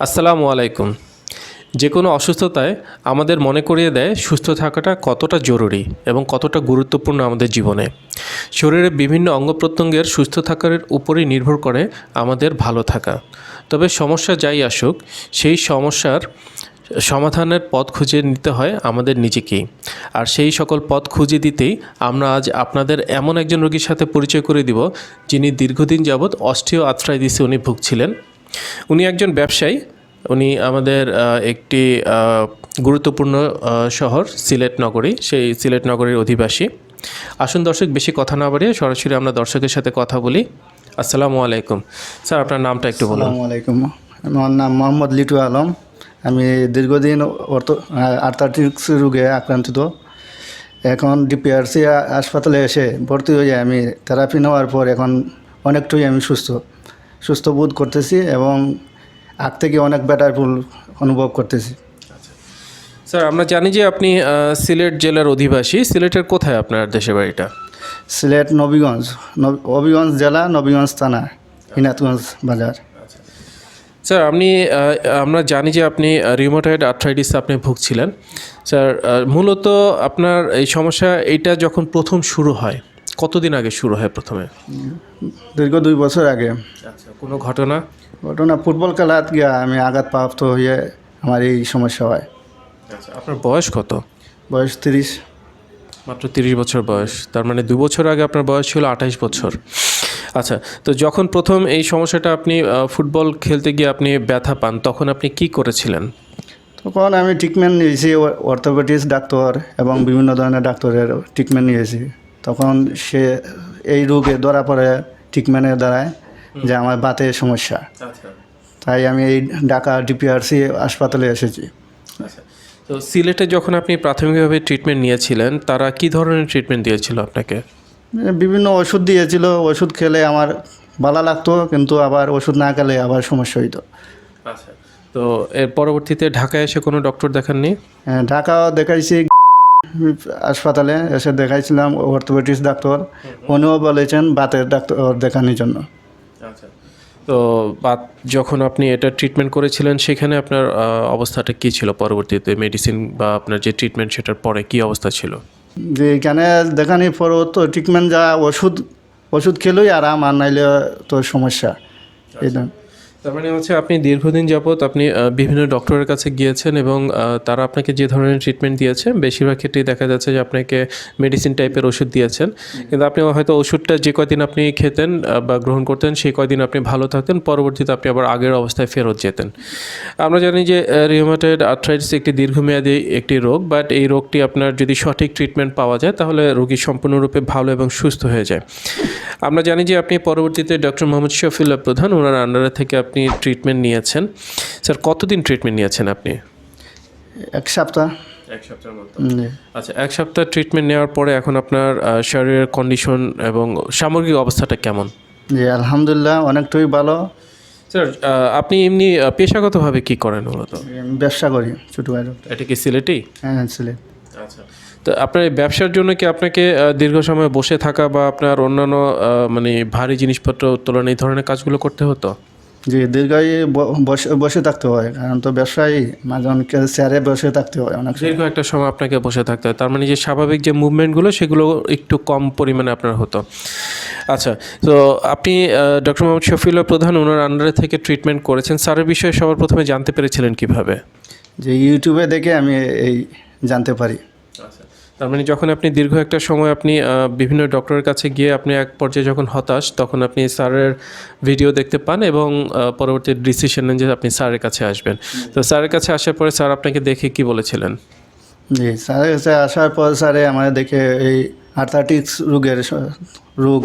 আসসালামু আলাইকুম। যে কোনো অসুস্থতায় আমাদের মনে করিয়ে দেয় সুস্থ থাকাটা কতটা জরুরি এবং কতটা গুরুত্বপূর্ণ আমাদের জীবনে। শরীরের বিভিন্ন অঙ্গ প্রত্যঙ্গের সুস্থ থাকার উপরই নির্ভর করে আমাদের ভালো থাকা। তবে সমস্যা যাই আসুক, সেই সমস্যার সমাধানের পথ খুঁজে নিতে হয় আমাদের নিজেকেই। আর সেই সকল পথ খুঁজে দিতেই আমরা আজ আপনাদের এমন একজন রোগীর সাথে পরিচয় করে দিব, যিনি দীর্ঘদিন যাবৎ অস্টিও আর্থ্রাইটিসে উনি ভুগছিলেন। উনি একজন ব্যবসায়ী। উনি আমাদের একটি গুরুত্বপূর্ণ শহর সিলেট নগরী। সেই সিলেট নগরীর অধিবাসী। আসুন দর্শক, বেশি কথা না বাড়িয়ে সরাসরি আমরা দর্শকের সাথে কথা বলি। আসসালামু আলাইকুম। স্যার, আপনার নামটা একটু বলুন। আলাইকুম। আমার নাম মোহাম্মদ লিটু আলম। আমি দীর্ঘদিন অর্থ আর্থাটিক্স রোগে আক্রান্ত। এখন ডিপিআরসি হাসপাতালে এসে ভর্তি হয়ে আমি থেরাপি নেওয়ার পর এখন অনেকটাই আমি সুস্থ। সুস্থ বোধ করতেছি এবং আগ থেকে অনেক বেটার ফুল অনুভব করতেছি। স্যার আমরা জানি যে আপনি সিলেট জেলার অধিবাসী। সিলেটের কোথায় আপনার দেশের বাড়িটা? সিলেট নবীগঞ্জ। নব- হবিগঞ্জ জেলা নবীগঞ্জ থানা ইনাতগঞ্জ বাজার। স্যার আপনি আমরা জানি যে আপনি রিমোটয়েড আর্থ্রাইটিস আপনি ভুগছিলেন। স্যার মূলত আপনার এই সমস্যা এইটা যখন প্রথম শুরু হয় কতদিন আগে শুরু হয় প্রথমে? দীর্ঘ দুই বছর আগে। আচ্ছা কোনো ঘটনা? ঘটনা ফুটবল খেলাত গিয়া আমি আঘাতপ্রাপ্ত হয়ে আমার এই সমস্যা হয়। আচ্ছা আপনার বয়স কত? বয়স তিরিশ। মাত্র তিরিশ বছর বয়স। তার মানে দু বছর আগে আপনার বয়স ছিল আঠাইশ বছর। আচ্ছা তো যখন প্রথম এই সমস্যাটা আপনি ফুটবল খেলতে গিয়ে আপনি ব্যথা পান তখন আপনি কি করেছিলেন? তখন আমি ট্রিটমেন্ট নিয়েছি অর্থোপেডিক্স ডাক্তার এবং বিভিন্ন ধরনের ডাক্তারের ট্রিটমেন্ট নিয়েছি। তখন সে এই রোগে ধরা পড়ে ট্রিটমেন্টের দ্বারায় যে আমার বাতের সমস্যা। আচ্ছা। তাই আমি এই ঢাকা ডিপিআরসি হাসপাতালে এসেছি। আচ্ছা। তো সিলেটে যখন আপনি প্রাথমিকভাবে ট্রিটমেন্ট নিয়েছিলেন তারা কি ধরনের ট্রিটমেন্ট দিয়েছিল আপনাকে? বিভিন্ন ওষুধ দিয়েছিল। ওষুধ খেলে আমার ভালো লাগতো কিন্তু আবার ওষুধ না খেলে আবার সমস্যা হইতো। আচ্ছা। তো এর পরবর্তীতে ঢাকায় এসে কোনো ডক্টর দেখাননি? হ্যাঁ, ঢাকাও দেখাইছি। হাসপাতালে এসে দেখাইছিলাম অর্থোপেডিক্স ডাক্তার। উনিও বলেছেন বাতের ডাক্তার দেখানোর জন্য। আচ্ছা। তো বাত যখন আপনি এটা ট্রিটমেন্ট করেছিলেন সেখানে আপনার অবস্থাটা কী ছিল পরবর্তীতে? মেডিসিন বা আপনার যে ট্রিটমেন্ট সেটার পরে কী অবস্থা ছিল? যে এখানে দেখানোর পর তো ট্রিটমেন্ট যা ওষুধ ওষুধ খেলেই আরাম আর নাইলে তো সমস্যা। এই ধরনের। তার মানে হচ্ছে আপনি দীর্ঘদিন যাবৎ আপনি বিভিন্ন ডক্টরের কাছে গিয়েছেন এবং তারা আপনাকে যে ধরনের ট্রিটমেন্ট দিয়েছে বেশিরভাগ ক্ষেত্রেই দেখা যাচ্ছে যে আপনাকে মেডিসিন টাইপের ওষুধ দিয়েছেন। কিন্তু আপনি হয়তো ওষুধটা যে কয়দিন আপনি খেতেন বা গ্রহণ করতেন সেই কয়দিন আপনি ভালো থাকতেন পরবর্তীতে আপনি আবার আগের অবস্থায় ফেরত যেতেন। আমরা জানি যে রিউমাটয়েড আর্থ্রাইটিস একটি দীর্ঘমেয়াদী একটি রোগ বাট এই রোগটি আপনার যদি সঠিক ট্রিটমেন্ট পাওয়া যায় তাহলে রোগী সম্পূর্ণরূপে ভালো এবং সুস্থ হয়ে যায়। আমরা জানি যে আপনি পরবর্তীতে ডক্টর মোহাম্মদ শফিউল্লাহ প্রধান ওনার আন্ডারে থেকে আপনি ট্রিটমেন্ট নিয়েছেন? স্যার কতদিন ট্রিটমেন্ট নিয়েছেন আপনি? এক সপ্তাহ। এক সপ্তাহের মতো। আচ্ছা এক সপ্তাহ ট্রিটমেন্ট নেওয়ার পরে এখন আপনার শরীরের কন্ডিশন এবং সামগ্রিক অবস্থাটা কেমন? জি আলহামদুলিল্লাহ অনেকটাই ভালো। স্যার আপনি এমনি পেশাগতভাবে কি করেন মূলত? ব্যবসা করি ছোটো এটা কি সিলেটেই হ্যাঁ ছেলে আচ্ছা তো আপনার এই ব্যবসার জন্য কি আপনাকে দীর্ঘ সময় বসে থাকা বা আপনার অন্যান্য মানে ভারী জিনিসপত্র উত্তোলন এই ধরনের কাজগুলো করতে হতো? জি দীর্ঘায়ী ব- বসে বসে থাকতে হয় কারণ তো ব্যবসায়ী মাঝে অনেক চেয়ারে বসে থাকতে হয় অনেক। দীর্ঘ একটা সময় আপনাকে বসে থাকতে হয় তার মানে যে স্বাভাবিক যে মুভমেন্টগুলো সেগুলো একটু কম পরিমাণে আপনার হতো। আচ্ছা তো আপনি ডক্টর মোহাম্মদ শফিউল্লাহ প্রধান ওনার আন্ডারে থেকে ট্রিটমেন্ট করেছেন। স্যারের বিষয়ে সবার প্রথমে জানতে পেরেছিলেন কীভাবে? যে ইউটিউবে দেখে আমি এই জানতে পারি। তার মানে যখন আপনি দীর্ঘ একটা সময় আপনি বিভিন্ন ডক্টরের কাছে গিয়ে আপনি এক পর্যায়ে যখন হতাশ তখন আপনি স্যারের ভিডিও দেখতে পান এবং পরবর্তী ডিসিশন নেন যে আপনি স্যারের কাছে আসবেন। তো স্যারের কাছে আসার পরে স্যার আপনাকে দেখে কি বলেছিলেন? জি স্যারের কাছে আসার পর স্যারে আমাদের দেখে এই আর্থাটিক্স রোগের রোগ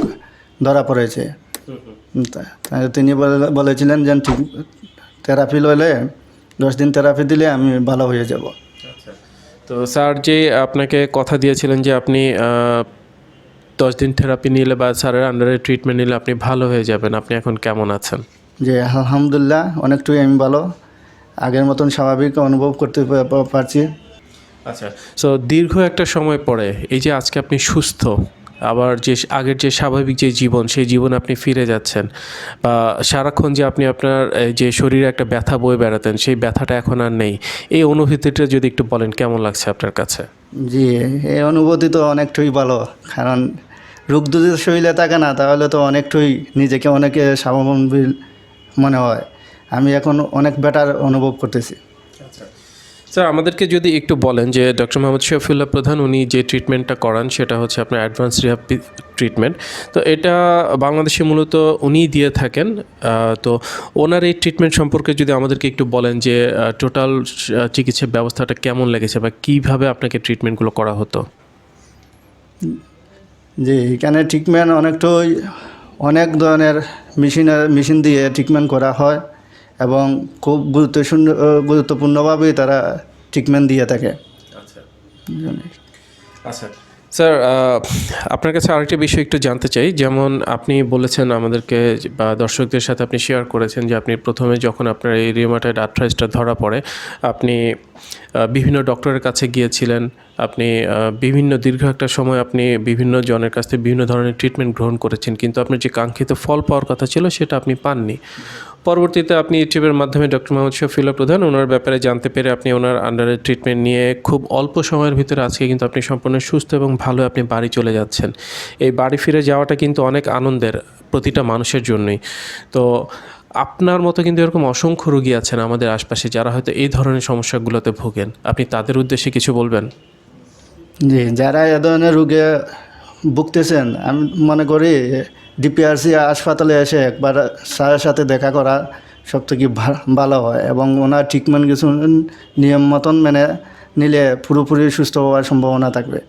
ধরা পড়েছে। তিনি বলেছিলেন যে ঠিক থেরাপি লইলে দশ দিন থেরাপি দিলে আমি ভালো হয়ে যাব। তো স্যার যে আপনাকে কথা দিয়েছিলেন যে আপনি দশ দিন থেরাপি নিলে বা স্যারের আন্ডারে ট্রিটমেন্ট নিলে আপনি ভালো হয়ে যাবেন। আপনি এখন কেমন আছেন? যে আলহামদুলিল্লাহ অনেকটাই আমি ভালো। আগের মতন স্বাভাবিক অনুভব করতে পারছি। আচ্ছা সো দীর্ঘ একটা সময় পরে এই যে আজকে আপনি সুস্থ আবার যে আগের যে স্বাভাবিক যে জীবন, সেই জীবনে আপনি ফিরে যাচ্ছেন। বা সারাক্ষণ যে আপনি আপনার যে শরীরে একটা ব্যথা বয়ে বেড়াতেন, সেই ব্যথাটা এখন আর নেই। এই অনুভূতিটা যদি একটু বলেন, কেমন লাগছে আপনার কাছে? জি, এই অনুভূতি তো অনেকটাই ভালো। কারণ রোগ যদি শরীরে থাকে না, তাহলে তো অনেকটাই নিজেকে অনেকে স্বাবলম্বী মনে হয়। আমি এখন অনেক বেটার অনুভব করতেছি। স্যার, আমাদেরকে যদি একটু বলেন যে ডক্টর মোহাম্মদ শফিউল্লাহ প্রধান, উনি যে ট্রিটমেন্টটা করান, সেটা হচ্ছে আপনার অ্যাডভান্স রিহাব ট্রিটমেন্ট তো এটা বাংলাদেশে মূলত উনিই দিয়ে থাকেন। তো ওনার এই ট্রিটমেন্ট সম্পর্কে যদি আমাদেরকে একটু বলেন যে টোটাল চিকিৎসা ব্যবস্থাটা কেমন লেগেছে বা কীভাবে আপনাকে ট্রিটমেন্টগুলো করা হতো? জি, এখানে ট্রিটমেন্ট অনেকটাই, অনেক ধরনের মেশিনের, মেশিন দিয়ে ট্রিটমেন্ট করা হয়। এবং খুব গুরুত্বপূর্ণ গুরুত্বপূর্ণভাবেই তারা ট্রিটমেন্ট দিয়ে থাকে। আচ্ছা। আচ্ছা। স্যার আপনার কাছে আরেকটা বিষয় একটু জানতে চাই। যেমন আপনি বলেছেন আমাদেরকে বা দর্শকদের সাথে আপনি শেয়ার করেছেন যে, আপনি প্রথমে যখন আপনার এই রিউমাটয়েড আর্থ্রাইসটা ধরা পড়ে, আপনি বিভিন্ন ডক্টরের কাছে গিয়েছিলেন। আপনি বিভিন্ন দীর্ঘ একটা সময় আপনি বিভিন্ন জনের কাছ থেকে বিভিন্ন ধরনের ট্রিটমেন্ট গ্রহণ করেছেন। কিন্তু আপনার যে কাঙ্ক্ষিত ফল পাওয়ার কথা ছিল, সেটা আপনি পাননি। পরবর্তীতে আপনি ইউটিউবের মাধ্যমে ডক্টর মোহাম্মদ শফিউল্লাহ প্রধান, ওনার ব্যাপারে জানতে পেরে আপনি ওনার আন্ডারে ট্রিটমেন্ট নিয়ে খুব অল্প সময়ের ভিতরে আজকে কিন্তু আপনি সম্পূর্ণ সুস্থ এবং ভালো আপনি বাড়ি চলে যাচ্ছেন। এই বাড়ি ফিরে যাওয়াটা কিন্তু অনেক আনন্দের প্রতিটা মানুষের জন্যই। তো আপনার মতো কিন্তু এরকম অসংখ্য রোগী আছেন আমাদের আশপাশে যারা হয়তো এই ধরনের সমস্যাগুলোতে ভোগেন। আপনি তাদের উদ্দেশ্যে কিছু বলবেন? জি, যারা এ ধরনের রোগে ভুগতেছেন, আমি মনে করি ডিপিআরসি হাসপাতালে এসে একবার স্যারের সাথে দেখা করা সব থেকে ভালো হয় এবং ওনার ট্রিটমেন্ট কিছু নিয়ম মতন মেনে নিলে পুরোপুরি সুস্থ হওয়ার সম্ভাবনা থাকবে।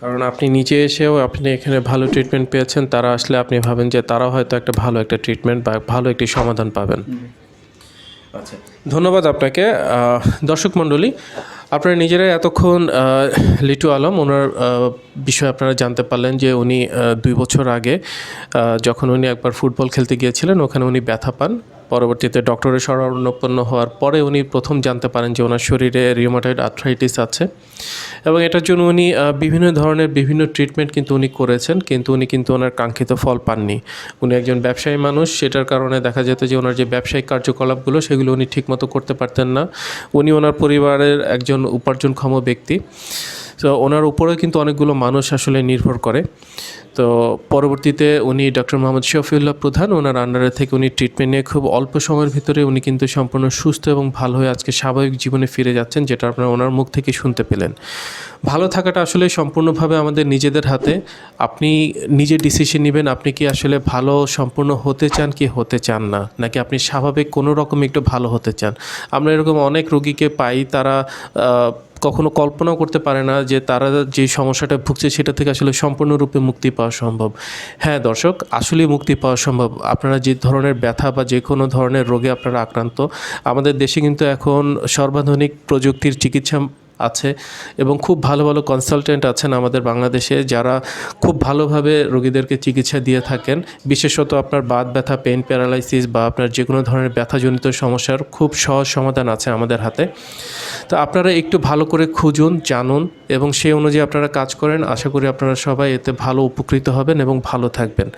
কারণ আপনি নিচে এসেও আপনি এখানে ভালো ট্রিটমেন্ট পেয়েছেন তারা আসলে আপনি ভাবেন যে তারাও হয়তো একটা ভালো একটা ট্রিটমেন্ট বা ভালো একটি সমাধান পাবেন। আচ্ছা ধন্যবাদ আপনাকে। দর্শক মণ্ডলী, আপনারা নিজেরাই এতক্ষণ লিটু আলম, ওনার বিষয়ে আপনারা জানতে পারলেন যে উনি দুই বছর আগে যখন উনি একবার ফুটবল খেলতে গিয়েছিলেন, ওখানে উনি ব্যথা পান। পরবর্তীতে ডক্টরের শরণাপন্ন হওয়ার পরে উনি প্রথম জানতে পারেন যে ওনার শরীরে রিউমাটয়েড আর্থ্রাইটিস আছে। এবং এটার জন্য উনি বিভিন্ন ধরনের বিভিন্ন ট্রিটমেন্ট কিন্তু উনি করেছেন, কিন্তু উনি কিন্তু ওনার কাঙ্ক্ষিত ফল পাননি। উনি একজন ব্যবসায়ী মানুষ, সেটার কারণে দেখা যেত যে ওনার যে ব্যবসায়িক কার্যকলাপগুলো, সেগুলো উনি ঠিকমতো করতে পারতেন না। উনি ওনার পরিবারের একজন উপার্জনক্ষম ব্যক্তি। তো ওনার উপরেও কিন্তু অনেকগুলো মানুষ আসলে নির্ভর করে। তো পরবর্তীতে উনি ডক্টর মোহাম্মদ শফিউল্লাহ প্রধান, ওনার আন্ডারে থেকে উনি ট্রিটমেন্ট নিয়ে খুব অল্প সময়ের ভিতরে উনি কিন্তু সম্পূর্ণ সুস্থ এবং ভালো হয়ে আজকে স্বাভাবিক জীবনে ফিরে যাচ্ছেন, যেটা আপনারা ওনার মুখ থেকে শুনতে পেলেন। ভালো থাকাটা আসলে সম্পূর্ণভাবে আমাদের নিজেদের হাতে। আপনি নিজে ডিসিশন নেবেন, আপনি কি আসলে ভালো সম্পূর্ণ হতে চান কি হতে চান না? নাকি আপনি স্বাভাবিক কোনো রকম একটু ভালো হতে চান? আমরা এরকম অনেক রোগীকে পাই, তারা কখনো কল্পনাও করতে পারে না যে তারা যে সমস্যাটা ভুগছে সেটা থেকে আসলে সম্পূর্ণরূপে মুক্তি পাওয়া সম্ভব। হ্যাঁ দর্শক আসলে মুক্তি পাওয়া সম্ভব। আপনারা যে ধরনের ব্যথা বা যে কোনো ধরনের রোগে আপনারা আক্রান্ত, আমাদের দেশে কিন্তু এখন সর্বাধুনিক প্রযুক্তির চিকিৎসা আছে এবং খুব ভালো ভালো কনসালটেন্ট আছেন আমাদের বাংলাদেশে যারা খুব ভালোভাবে রোগীদেরকে চিকিৎসা দিয়ে থাকেন। বিশেষত আপনার বাত ব্যথা পেন প্যারালাইসিস বা আপনার যে কোনো ধরনের ব্যথাজনিত সমস্যার খুব সহজ সমাধান আছে আমাদের হাতে। তো আপনারা একটু ভালো করে খুঁজুন, জানুন এবং সেই অনুযায়ী আপনারা কাজ করেন। আশা করি আপনারা সবাই এতে ভালো উপকৃত হবেন এবং ভালো থাকবেন।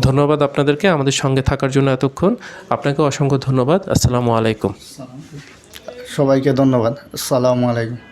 ধন্যবাদ আপনাদেরকে আমাদের সঙ্গে থাকার জন্য এতক্ষণ। আপনাকে অসংখ্য ধন্যবাদ। আসসালামু আলাইকুম। সবাইকে ধন্যবাদ। আসসালামু আলাইকুম।